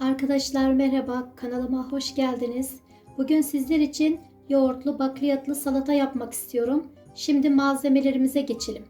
Arkadaşlar merhaba, kanalıma hoş geldiniz. Bugün sizler için yoğurtlu bakliyatlı salata yapmak istiyorum. Şimdi malzemelerimize geçelim.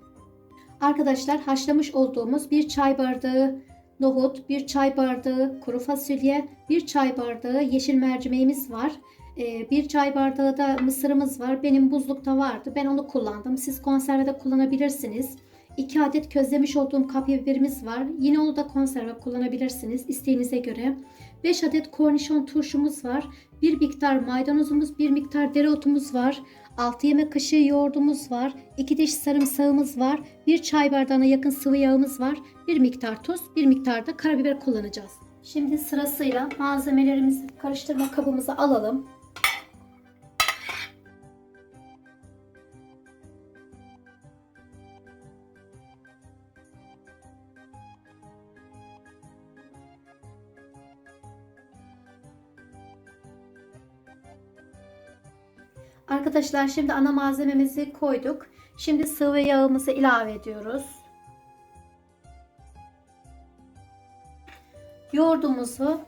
Arkadaşlar haşlamış olduğumuz bir çay bardağı nohut, bir çay bardağı kuru fasulye, bir çay bardağı yeşil mercimeğimiz var. Ee, Bir çay bardağı da mısırımız var. Benim buzlukta vardı. Ben onu kullandım. Siz konservede kullanabilirsiniz. 2 adet közlemiş olduğum kapya biberimiz var. Yine onu da konserve kullanabilirsiniz isteğinize göre. 5 adet kornişon turşumuz var. 1 miktar maydanozumuz, 1 miktar dereotumuz var. 6 yemek kaşığı yoğurdumuz var. 2 diş sarımsağımız var. 1 çay bardağına yakın sıvı yağımız var. 1 miktar tuz, 1 miktar da karabiber kullanacağız. Şimdi sırasıyla malzemelerimizi karıştırma kabımıza alalım. Arkadaşlar şimdi ana malzememizi koyduk. Şimdi sıvı yağımızı ilave ediyoruz. Yoğurdumuzu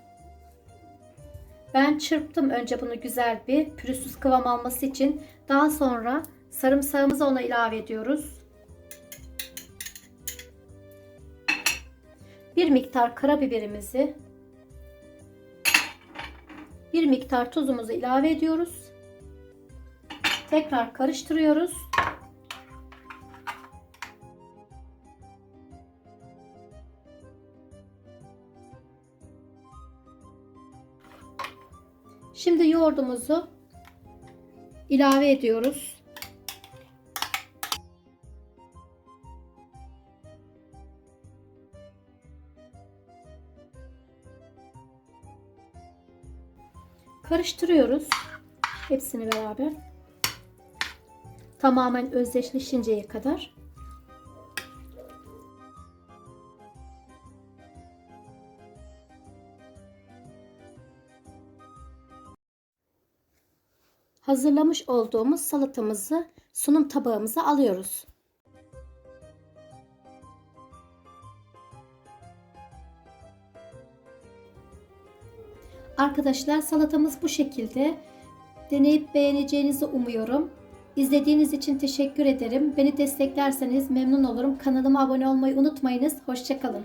ben çırptım önce bunu güzel bir pürüzsüz kıvam alması için. Daha sonra sarımsağımızı ona ilave ediyoruz. Bir miktar karabiberimizi bir miktar tuzumuzu ilave ediyoruz. Tekrar karıştırıyoruz. Şimdi yoğurdumuzu ilave ediyoruz. Karıştırıyoruz. Hepsini beraber tamamen özdeşleşinceye kadar. Hazırlamış olduğumuz salatamızı sunum tabağımıza alıyoruz. Arkadaşlar salatamız bu şekilde. Deneyip beğeneceğinizi umuyorum. İzlediğiniz için teşekkür ederim. Beni desteklerseniz memnun olurum. Kanalıma abone olmayı unutmayınız. Hoşçakalın.